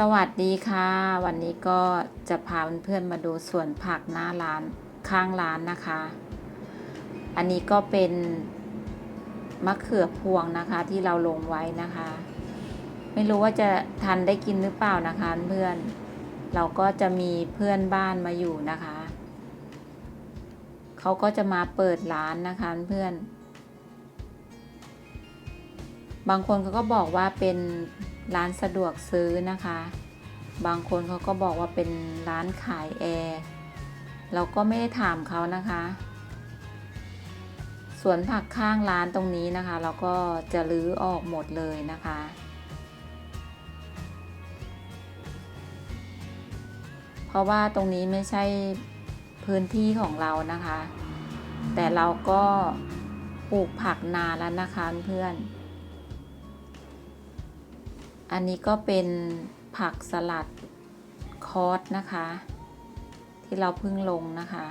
สวัสดีค่ะ วันนี้ก็จะพาเพื่อนๆมาดูสวนผักหน้าร้านข้างร้านนะคะ อันนี้ก็เป็นมะเขือพวงนะคะที่เราลงไว้นะคะ ไม่รู้ว่าจะทันได้กินหรือเปล่านะคะเพื่อน เราก็จะมีเพื่อนบ้านมาอยู่นะคะ เขาก็จะมาเปิดร้านนะคะเพื่อน บางคนเขาก็บอกว่าเป็น ร้านสะดวกซื้อนะคะ บางคนเขาก็บอกว่าเป็นร้านขายแอร์เราก็ไม่ได้ถามเขานะคะสวนผักข้างร้านตรงนี้นะคะ เราก็จะรื้อออกหมดเลยนะคะ เพราะว่าตรงนี้ไม่ใช่พื้นที่ของเรานะคะ แต่เราก็ปลูกผักนานแล้วนะคะเพื่อน อันนี้ก็เป็นผักสลัดคอสนะคะ ที่เราเพิ่งลงนะคะ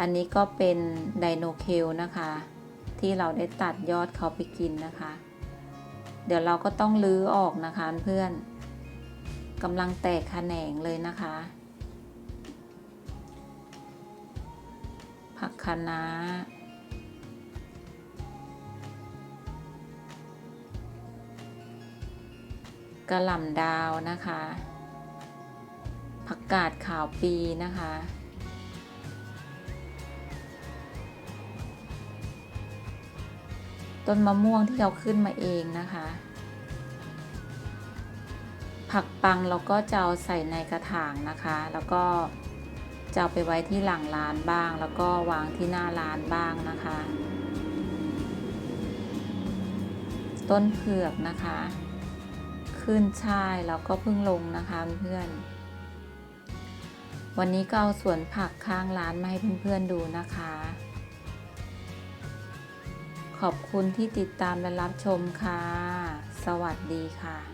อันนี้ก็เป็นไดโนเคลนะคะ ที่เราได้ตัดยอดเขาไปกินนะคะ เดี๋ยวเราก็ต้องลื้อออกนะคะเพื่อนกำลังแตกแขนงเลยนะคะ ผักคะน้า กระหล่ำดาวนะคะ ผักกาดขาวปีนะคะ ต้นมะม่วงที่เราขึ้นมาเองนะคะ ผักปังเราก็จะเอาใส่ในกระถางนะคะ แล้วก็จะเอาไปไว้ที่หลังร้านบ้าง แล้วก็วางที่หน้าร้านบ้างนะคะ ต้นเผือกนะคะ ขึ้นใช่แล้วก็เพิ่งลงนะคะเพื่อน วันนี้ก็เอาสวนผักข้างร้านมาให้เพื่อนๆดูนะคะ ขอบคุณที่ติดตามและรับชมค่ะ สวัสดีค่ะ